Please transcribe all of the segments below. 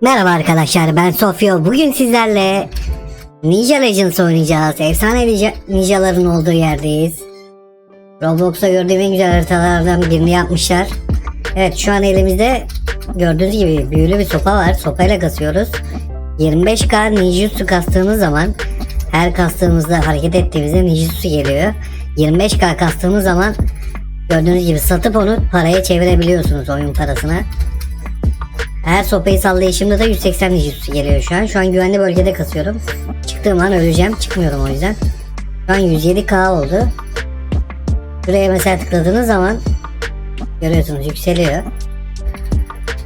Merhaba arkadaşlar ben Sofya. Bugün sizlerle Ninja Legends oynayacağız. Efsane ninja, ninjaların olduğu yerdeyiz. Roblox'ta gördüğüm en güzel haritalardan birini yapmışlar. Evet şu an elimizde gördüğünüz gibi büyülü bir sopa var. Sopayla kasıyoruz. 25k ninjutsu kastığımız zaman her kastığımızda hareket ettiğimizde ninjutsu geliyor. 25k kastığımız zaman gördüğünüz gibi satıp onu paraya çevirebiliyorsunuz oyun parasına. Her sopayı sallayışımda da 180 ninjutsu geliyor şu an. Şu an güvenli bölgede kasıyorum. Çıktığım an öleceğim. Çıkmıyorum o yüzden. Şu an 107k oldu. Buraya mesela tıkladığınız zaman görüyorsunuz yükseliyor.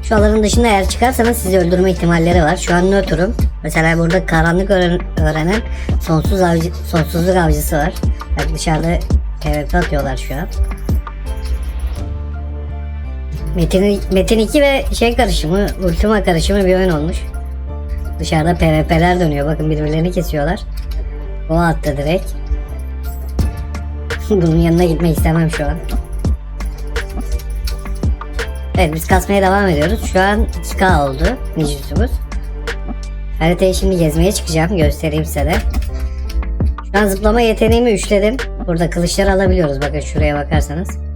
Şu alanın dışında eğer çıkarsanız sizi öldürme ihtimalleri var. Şu an nötrüm. Mesela burada karanlık öğren- öğrenen sonsuz avcı, sonsuzluk avcısı var. Bak dışarıda PvP atıyorlar şu an. Metin, Metin 2 ve şey karışımı, Ultima karışımı bir oyun olmuş. Dışarıda PvP'ler dönüyor. Bakın birbirlerini kesiyorlar. O attı direkt. Bunun yanına gitmek istemem şu an. Evet biz kasmaya devam ediyoruz. Şu an 2K oldu Ninjutsu'muz. Haritayı şimdi gezmeye çıkacağım. Göstereyim size de. Şu an zıplama yeteneğimi üçledim. Burada kılıçları alabiliyoruz. Bakın şuraya bakarsanız.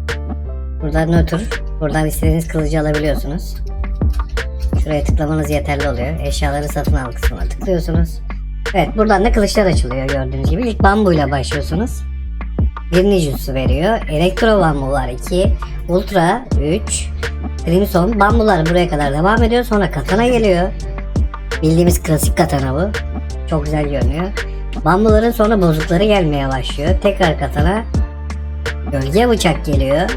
Buradan nötr. Buradan istediğiniz kılıcı alabiliyorsunuz. Şuraya tıklamanız yeterli oluyor. Eşyaları satın al kısmına tıklıyorsunuz. Evet buradan da kılıçlar açılıyor gördüğünüz gibi. İlk bambuyla başlıyorsunuz. Bir ninjutsu veriyor. Elektro bambu var 2. Ultra 3. Crimson bambular buraya kadar devam ediyor. Sonra katana geliyor. Bildiğimiz klasik katana bu. Çok güzel görünüyor. Bambuların sonra bozukları gelmeye başlıyor. Tekrar katana. Gölge bıçak geliyor.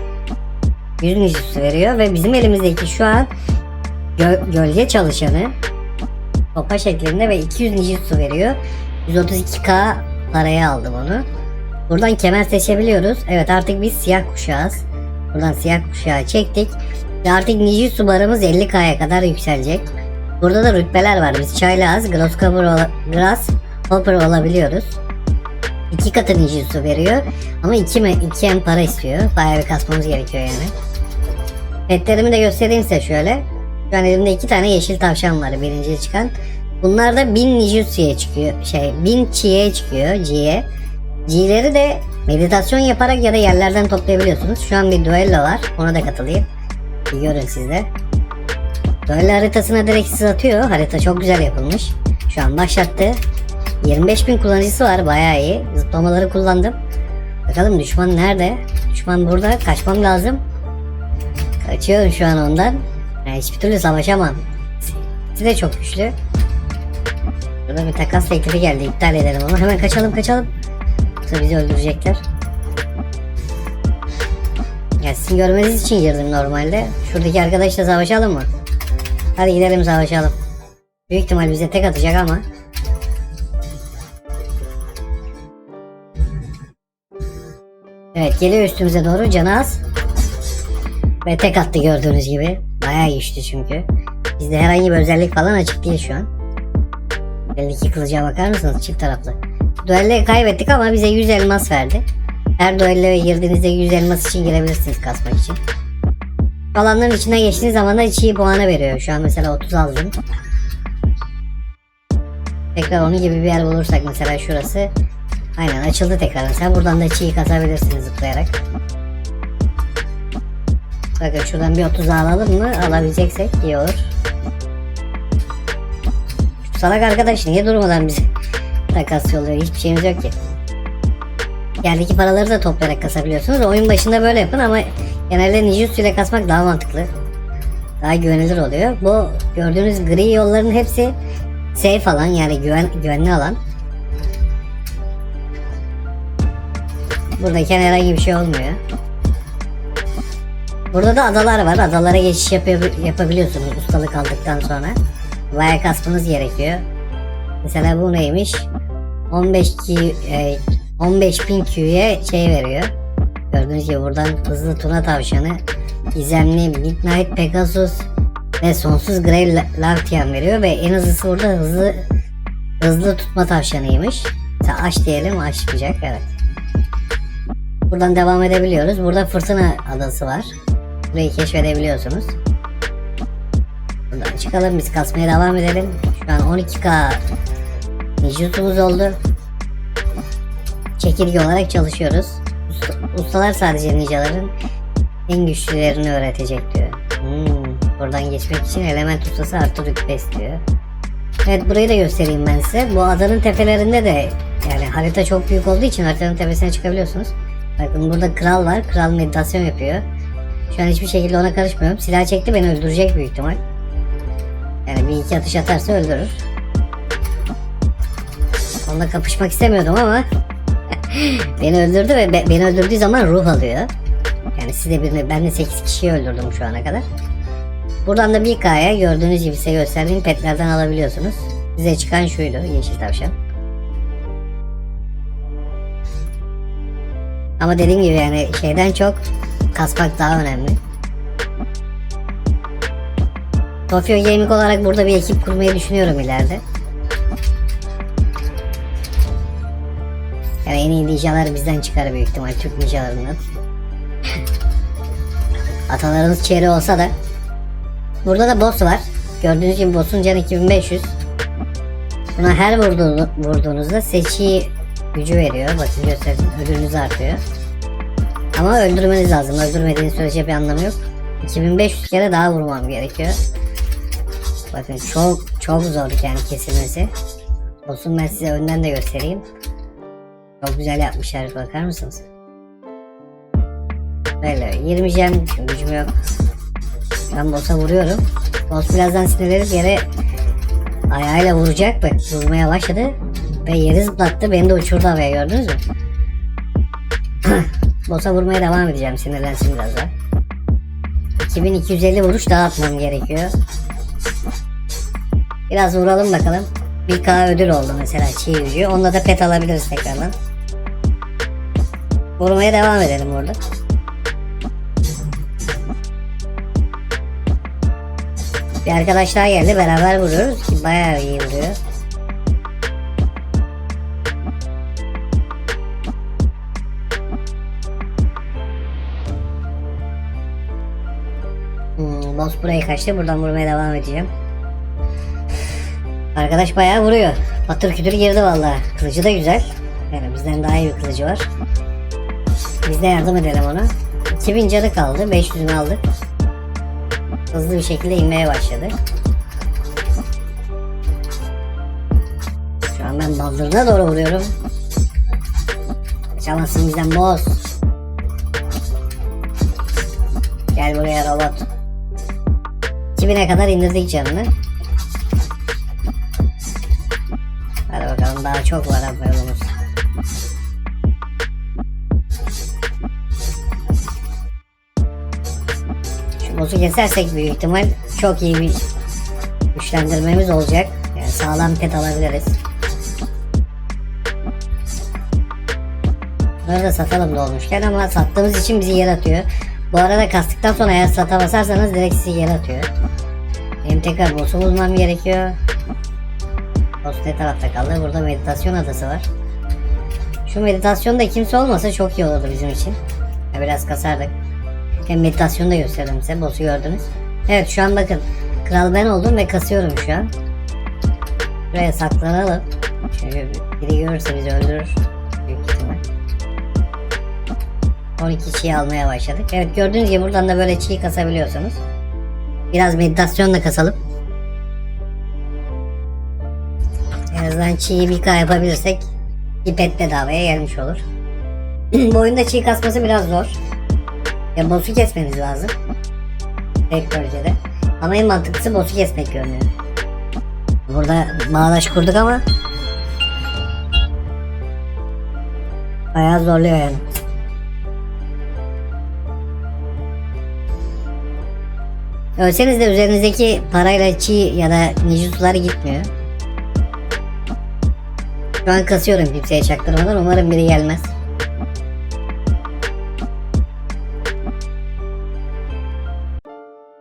100 ninjutsu veriyor ve bizim elimizdeki şu an gö- gölge çalışanı topa şeklinde ve 200 ninjutsu veriyor. 132k paraya aldım onu. Buradan kemer seçebiliyoruz. Evet artık biz siyah kuşağız. Buradan siyah kuşağı çektik. Ve artık ninjutsu barımız 50k'ya kadar yükselecek. Burada da rütbeler var. Biz çaylağız. Grasshopper, ola- Grass Hopper olabiliyoruz. İki katı ninjutsu veriyor. Ama iki, mi, iki en para istiyor. Bayağı bir kasmamız gerekiyor yani. Petlerimi de göstereyim size şöyle. Şu an elimde iki tane yeşil tavşan var birinci çıkan. Bunlar da 1000 ninjutsu'ya çıkıyor. Şey 1000 çiğe çıkıyor. C'ye. C'leri de meditasyon yaparak ya da yerlerden toplayabiliyorsunuz. Şu an bir duello var. Ona da katılayım. Bir görün siz de. Duello haritasına direkt siz atıyor. Harita çok güzel yapılmış. Şu an başlattı. 25.000 kullanıcısı var. Bayağı iyi. Zıplamaları kullandım. Bakalım düşman nerede? Düşman burada. Kaçmam lazım. Kaçıyorum şu an ondan. Yani hiçbir türlü savaşamam. Sizi de çok güçlü. Burada bir takas teklifi geldi. İptal edelim onu. Hemen kaçalım kaçalım. Yoksa bizi öldürecekler. Ya sizin görmeniz için girdim normalde. Şuradaki arkadaşla savaşalım mı? Hadi gidelim savaşalım. Büyük ihtimal bize tek atacak ama. Evet geliyor üstümüze doğru canı az. Ve tek attı gördüğünüz gibi. Bayağı güçlü çünkü. Bizde herhangi bir özellik falan açık değil şu an. Eldeki kılıca bakar mısınız? Çift taraflı. Duelloyu kaybettik ama bize 100 elmas verdi. Her duelloya girdiğinizde 100 elmas için girebilirsiniz kasmak için. Alanların içine geçtiğiniz zaman da içi puanı veriyor. Şu an mesela 30 aldım. Tekrar onun gibi bir yer bulursak mesela şurası. Aynen açıldı tekrar mesela. Buradan da çiğ kasabilirsiniz zıplayarak. Bakın şuradan bir 30 alalım mı? Alabileceksek iyi olur. Şu salak arkadaş niye durmadan bize takas yolluyor? Hiçbir şeyimiz yok ki. Yerdeki paraları da toplayarak kasabiliyorsunuz. Oyun başında böyle yapın ama genelde ninjutsu ile kasmak daha mantıklı. Daha güvenilir oluyor. Bu gördüğünüz gri yolların hepsi safe alan yani güven, güvenli alan. Buradayken herhangi bir şey olmuyor. Burada da adalar var. Adalara geçiş yapıyor, yapabiliyorsunuz ustalık aldıktan sonra. Bayağı kasmanız gerekiyor. Mesela bu neymiş? 15 Q, e, 15.000 Q'ye şey veriyor. Gördüğünüz gibi buradan hızlı tuna tavşanı, gizemli Midnight Pegasus ve sonsuz Grey La- Lartian veriyor ve en hızlısı burada hızlı hızlı tutma tavşanıymış. Mesela aç diyelim aç çıkacak evet. Buradan devam edebiliyoruz. Burada fırtına adası var. Burayı keşfedebiliyorsunuz. Buradan çıkalım biz kasmaya devam edelim. Şu an 12k Ninjutsu'muz oldu. Çekirge olarak çalışıyoruz. Usta- ustalar sadece ninjaların en güçlülerini öğretecek diyor. Hmm, buradan geçmek için element ustası artı rütbe istiyor. Evet burayı da göstereyim ben size. Bu adanın tepelerinde de yani harita çok büyük olduğu için haritanın tepesine çıkabiliyorsunuz. Bakın burada kral var. Kral meditasyon yapıyor. Şu an hiçbir şekilde ona karışmıyorum. Silah çekti beni öldürecek büyük ihtimal. Yani bir iki atış atarsa öldürür. Onunla kapışmak istemiyordum ama beni öldürdü ve be- beni öldürdüğü zaman ruh alıyor. Yani size birini, ben de 8 kişiyi öldürdüm şu ana kadar. Buradan da bir hikaye gördüğünüz gibi size gösterdiğim petlerden alabiliyorsunuz. Size çıkan şuydu yeşil tavşan. Ama dediğim gibi yani şeyden çok kasmak daha önemli. Tokyo Gaming olarak burada bir ekip kurmayı düşünüyorum ileride. Yani en iyi ninjalar bizden çıkar büyük ihtimal Türk ninjalarından. Atalarımız çeri olsa da. Burada da boss var. Gördüğünüz gibi boss'un canı 2500. Buna her vurduğunu, vurduğunuzda seçi gücü veriyor. Bakın gösterdim. Ödülünüz artıyor. Ama öldürmeniz lazım. Öldürmediğiniz sürece bir anlamı yok. 2500 kere daha vurmam gerekiyor. Bakın çok çok zor yani kesilmesi. Boss'un ben size önden de göstereyim. Çok güzel yapmışlar bakar mısınız? Böyle 20 gem gücüm yok. Ben boss'a vuruyorum. Boss birazdan sinirlenip yere ayağıyla vuracak bak vurmaya başladı. Ve yeri zıplattı beni de uçurdu havaya gördünüz mü? boss'a vurmaya devam edeceğim sinirlensin biraz daha. 2250 vuruş daha atmam gerekiyor. Biraz vuralım bakalım. 1K ödül oldu mesela çiğ gücü. Onunla da pet alabiliriz tekrardan. Vurmaya devam edelim orada. Bir arkadaş daha geldi beraber vuruyoruz ki bayağı iyi vuruyor. Boss buraya kaçtı buradan vurmaya devam edeceğim. Arkadaş bayağı vuruyor. Patır kütür girdi vallahi. Kılıcı da güzel. Yani bizden daha iyi bir kılıcı var. Biz de yardım edelim ona. 2000 canı kaldı. 500'ünü aldık. Hızlı bir şekilde inmeye başladı. Şu an ben baldırına doğru vuruyorum. Kaçamazsın bizden boss. Gel buraya robot. 2000'e kadar indirdik canını. Hadi bakalım daha çok var abi yolumuz. Şu boss'u kesersek büyük ihtimal çok iyi bir güçlendirmemiz olacak. Yani sağlam pet alabiliriz. Bunları da satalım dolmuşken ama sattığımız için bizi yer atıyor. Bu arada kastıktan sonra eğer sata basarsanız direkt sizi yer atıyor. Benim tekrar boss'u bulmam gerekiyor. Boss ne tarafta kaldı? Burada meditasyon adası var. Şu meditasyonda kimse olmasa çok iyi olurdu bizim için. Ya biraz kasardık. Hem meditasyonu da gösterdim size. Boss'u gördünüz. Evet şu an bakın. Kral ben oldum ve kasıyorum şu an. Buraya saklanalım. Çünkü biri görürse bizi öldürür. Büyük ihtimal. 12 çiğ almaya başladık. Evet gördüğünüz gibi buradan da böyle çiğ kasabiliyorsunuz. Biraz meditasyonla kasalım. En azından çiğ K yapabilirsek bir pet bedavaya gelmiş olur. Bu oyunda çiğ kasması biraz zor. Ya boss'u kesmeniz lazım. Tek bölgede. Ama en mantıklısı boss'u kesmek görünüyor. Burada bağdaş kurduk ama bayağı zorluyor yani. Ölseniz de üzerinizdeki parayla çiğ ya da ninjutsular gitmiyor. Şu an kasıyorum kimseye çaktırmadan umarım biri gelmez.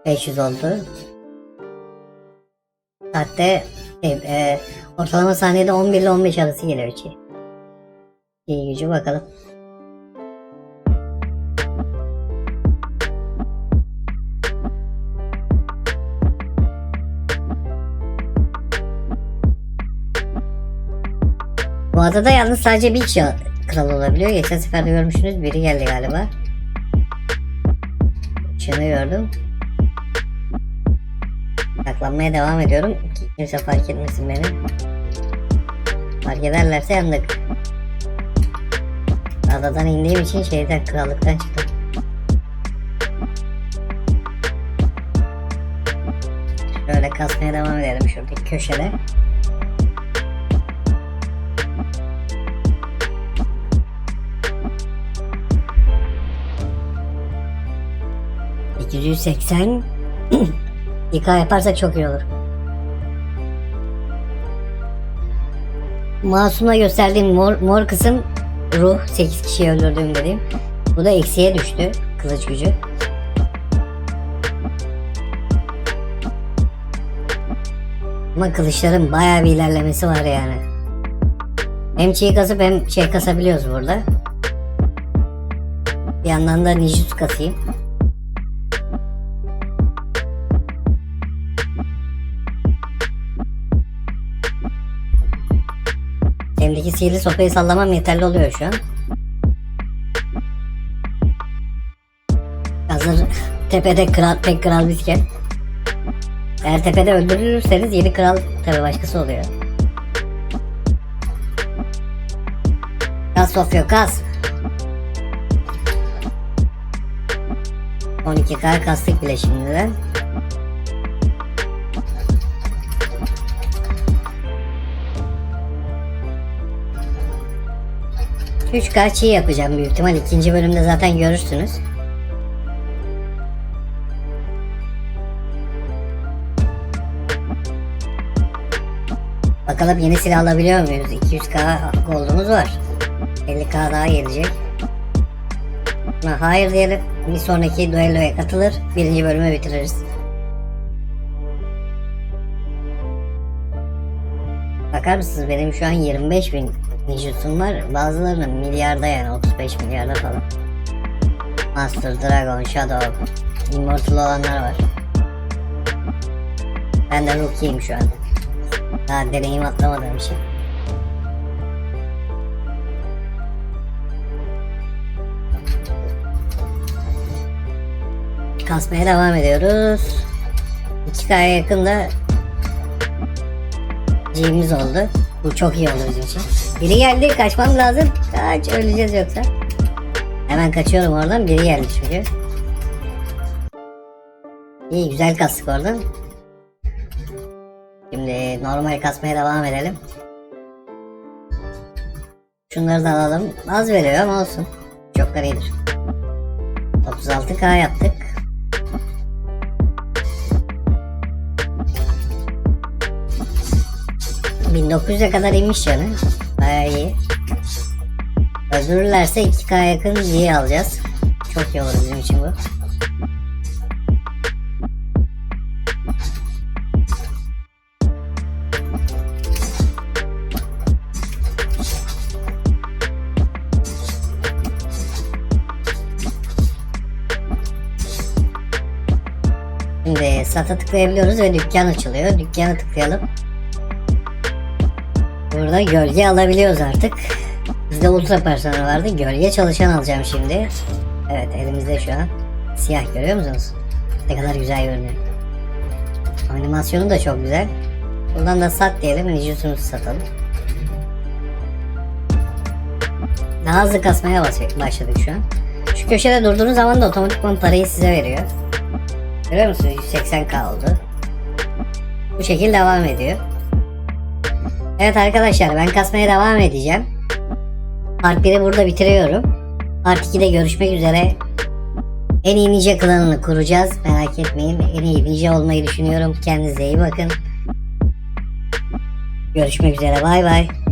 ...500 oldu. Saatte... şey, e, ortalama saniyede 11 ile 15 arası geliyor ki. İyi gücü bakalım. Bu adada yalnız sadece bir kişi kral olabiliyor. Geçen sefer de görmüşsünüz. Biri geldi galiba. Şunu gördüm. Saklanmaya devam ediyorum. Ki Kimse fark etmesin beni. Fark ederlerse yandık. Adadan indiğim için şeyden krallıktan çıktım. Şöyle kasmaya devam edelim şuradaki köşede. ...880... ...yıka yaparsak çok iyi olur. Masum'a gösterdiğim mor, mor kısım... ...ruh 8 kişiyi öldürdüğüm dediğim. Bu da eksiye düştü. Kılıç gücü. Ama kılıçların bayağı bir ilerlemesi var yani. Hem çiğ kasıp hem şey kasabiliyoruz burada. Bir yandan da ninjutsu kasayım. Elimdeki sihirli sopayı sallamam yeterli oluyor şu an. Hazır tepede kral, tek kral bizken. Eğer tepede öldürülürseniz yeni kral tabi başkası oluyor. Kas Sofya kas. 12k kastık bile şimdiden. Üç k çiğ yapacağım büyük ihtimal. ikinci bölümde zaten görürsünüz. Bakalım yeni silah alabiliyor muyuz? 200k gold'umuz var. 50k daha gelecek. Buna hayır diyelim. Bir sonraki duelloya katılır. Birinci bölümü bitiririz. Bakar mısınız benim şu an 25 bin ninjutsun var. Bazılarının milyarda yani 35 milyarda falan. Master, Dragon, Shadow, Immortal olanlar var. Ben de rookie'yim şu an. Daha deneyim atlamadığım için. Kasmaya devam ediyoruz. 2K'ya yakında G'miz oldu. Bu çok iyi oldu bizim için. Biri geldi kaçmam lazım. Kaç öleceğiz yoksa. Hemen kaçıyorum oradan. Biri geldi çünkü. İyi güzel kastık oradan. Şimdi normal kasmaya devam edelim. Şunları da alalım. Az veriyor ama olsun. Çok iyidir. 36k yaptık. ...1900'e kadar inmiş canı. Baya iyi. Öldürürlerse 2k yakın diye alacağız. Çok iyi olur bizim için bu. Şimdi sata tıklayabiliyoruz ve dükkan açılıyor. Dükkanı tıklayalım. Burada gölge alabiliyoruz artık. Bizde ultra personel vardı. Gölge çalışan alacağım şimdi. Evet elimizde şu an. Siyah görüyor musunuz? Ne kadar güzel görünüyor. Animasyonu da çok güzel. Buradan da sat diyelim. Ninjutsu'nu satalım. Daha hızlı kasmaya başladık şu an. Şu köşede durduğunuz zaman da otomatikman parayı size veriyor. Görüyor musunuz? 180k oldu. Bu şekilde devam ediyor. Evet arkadaşlar ben kasmaya devam edeceğim. Part 1'i burada bitiriyorum. Part 2'de görüşmek üzere. En iyi ninja klanını kuracağız. Merak etmeyin. En iyi ninja olmayı düşünüyorum. Kendinize iyi bakın. Görüşmek üzere. Bay bay.